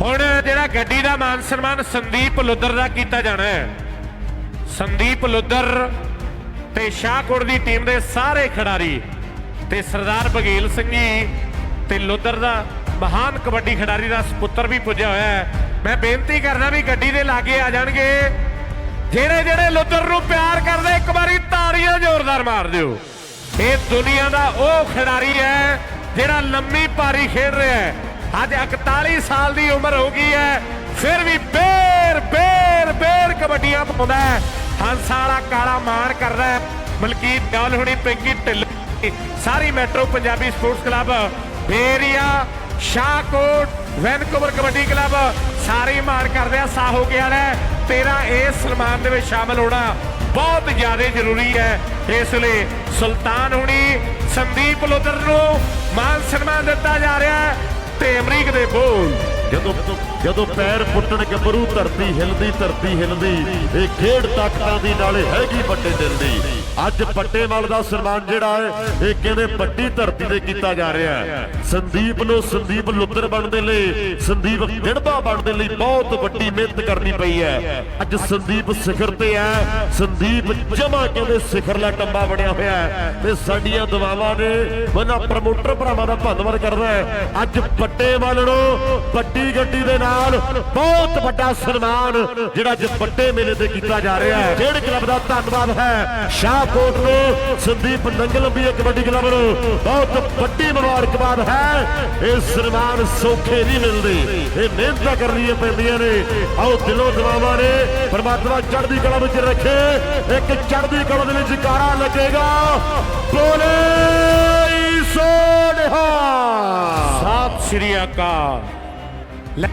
ਹੁਣ ਜਿਹੜਾ ਗੱਡੀ ਦਾ ਮਾਨ ਸਨਮਾਨ ਸੰਦੀਪ ਲੁੱਦਰ ਦਾ ਕੀਤਾ ਜਾਣਾ ਹੈ। ਸੰਦੀਪ ਲੁੱਦਰ ਤੇ ਸ਼ਾਹਕੋਟ ਦੀ ਟੀਮ ਦੇ ਸਾਰੇ ਖਿਡਾਰੀ ਤੇ ਸਰਦਾਰ ਬਗੇਲ ਸਿੰਘ ਜੀ ਤੇ ਲੁੱਦਰ ਦਾ ਮਹਾਨ ਕਬੱਡੀ ਖਿਡਾਰੀ ਦਾ ਸੁਪੁੱਤਰ ਵੀ ਪੁੱਜਿਆ ਹੋਇਆ ਹੈ। ਮੈਂ ਬੇਨਤੀ ਕਰਦਾ ਵੀ ਗੱਡੀ ਦੇ ਲਾਗੇ ਆ ਜਾਣਗੇ। ਜਿਹੜੇ ਜਿਹੜੇ ਲੁੱਦਰ ਨੂੰ ਪਿਆਰ ਕਰਦੇ, ਇੱਕ ਵਾਰੀ ਤਾੜੀਆਂ ਜ਼ੋਰਦਾਰ ਮਾਰ ਦਿਓ। ਇਹ ਦੁਨੀਆ ਦਾ ਉਹ ਖਿਡਾਰੀ ਹੈ ਜਿਹੜਾ ਲੰਮੀ ਪਾਰੀ ਖੇਡ ਰਿਹਾ ਹੈ। ਅੱਜ 41 ਸਾਲ ਦੀ ਉਮਰ ਹੋ ਗਈ ਹੈ। ਫਿਰ ਵੀ ਬੇਰ ਬੇਰ ਬੇਰ ਕਬੱਡੀਆਂ ਪਾਉਂਦਾ ਹੈ। ਹੰਸਾ ਵਾਲਾ ਕਾਲਾ ਮਾਣ ਕਰਦਾ ਹੈ। ਮਲਕੀਤ ਡਾਲ ਹੁਣੀ ਪਿੰਕੀ ਢਿੱਲ ਸਾਰੀ metro Punjabi sports club, Beria, Shahkot, Vancouver kabaddi club ਸਾਰੇ ਮਾਣ ਕਰਦੇ ਆ। ਸਾਹੋ ਕੇ ਵਾਲਾ ਤੇਰਾ ਇਸ ਸਲਮਾਨ ਦੇ ਵਿੱਚ ਸ਼ਾਮਲ ਹੋਣਾ ਬਹੁਤ ਜ਼ਿਆਦਾ ਜ਼ਰੂਰੀ ਹੈ। ਇਸ ਲਈ ਸੁਲਤਾਨ ਹੁਣੀ ਸੰਦੀਪ ਲੋਦਰ ਨੂੰ ਮਾਨ ਸਨਮਾਨ ਦਿੱਤਾ ਜਾ ਰਿਹਾ ਹੈ। ਦੇ ਬੋਲ। ਜਦੋਂ ਜਦੋਂ ਪੈਰ ਪੁੱਟਣ ਗੱਭਰੂ ਧਰਤੀ ਹਿਲਦੀ ਧਰਤੀ ਹਿਲਦੀ, ਇਹ ਖੇਡ ਤਾਕਤਾਂ ਦੀ ਨਾਲੇ ਹੈਗੀ ਵੱਡੇ ਦਿਲ ਦੀ। ਅੱਜ ਪੱਟੇਵਾਲ ਦਾ ਸਨਮਾਨ ਜਿਹੜਾ ਹੈ, ਇਹ ਕਹਿੰਦੇ ਵੱਡੀ ਧਰਤੀ ਤੇ ਕੀਤਾ ਜਾ ਰਿਹਾ ਹੈ? ਸੰਦੀਪ ਨੂੰ ਸੰਦੀਪ ਲੁੱਦਰ ਬਣਨ ਲਈ, ਸੰਦੀਪ ਡਿੜਬਾ ਬਣਨ ਲਈ ਬਹੁਤ ਵੱਡੀ ਮਿਹਨਤ ਕਰਨੀ ਪਈ ਹੈ। ਅੱਜ ਸੰਦੀਪ ਸਿਖਰ ਤੇ ਹੈ, ਸੰਦੀਪ ਜਮਾ ਕਹਿੰਦੇ ਸਿਖਰਲਾ ਟੰਬਾ ਬਣਿਆ ਹੋਇਆ ਹੈ। ਤੇ ਸਾਡੀਆਂ ਦੁਆਵਾਂ ਨੇ ਮਨਾ ਪ੍ਰਮੋਟਰ ਭਰਾਵਾਂ ਦਾ ਧੰਨਵਾਦ ਕਰਦਾ ਹੈ। ਅੱਜ ਪੱਟੇਵਾਲ ਨੂੰ ਵੱਡੀ ਗੱਡੀ ਦੇ ਨਾਲ ਬਹੁਤ ਵੱਡਾ ਸਨਮਾਨ ਜਿਹੜਾ ਅੱਜ ਪੱਟੇ ਮੇਲੇ ਤੇ ਕੀਤਾ ਜਾ ਰਿਹਾ ਹੈ। ਖੇਡ ਕਲੱਬ ਦਾ ਧੰਨਵਾਦ ਹੈ। ਸ਼ਾਹ ਸ਼ਾਹਕੋਟ ਨੂੰ ਸੰਦੀਪ ਨੰਗਲੰਬੀ ਕਬੱਡੀ ਕਲੱਬ ਨੂੰ ਬਹੁਤ ਵੱਡੀ ਮੁਬਾਰਕਬਾਦ ਹੈ। ਇਹ ਸਨਮਾਨ ਸੌਖੇ ਨਹੀਂ ਮਿਲਦੇ। ਇਹ ਮਿਹਨਤਾਂ ਕਰਨੀਆਂ ਪੈਂਦੀਆਂ ਨੇ। ਆਓ ਦਿਲੋਂ ਦੁਆਵਾਂ ਨੇ। ਪਰਮਾਤਮਾ ਚੜ੍ਹਦੀ ਕਲਾ ਵਿੱਚ ਰੱਖੇ। ਇੱਕ ਚੜ੍ਹਦੀ ਕਲਾ ਦੇ ਲਈ ਜਕਾਰਾ ਲੱਗੇਗਾ। ਬੋਲੇ ਸੋਨਹਾ ਸਤਿ ਸ਼੍ਰੀ ਅਕਾਲ।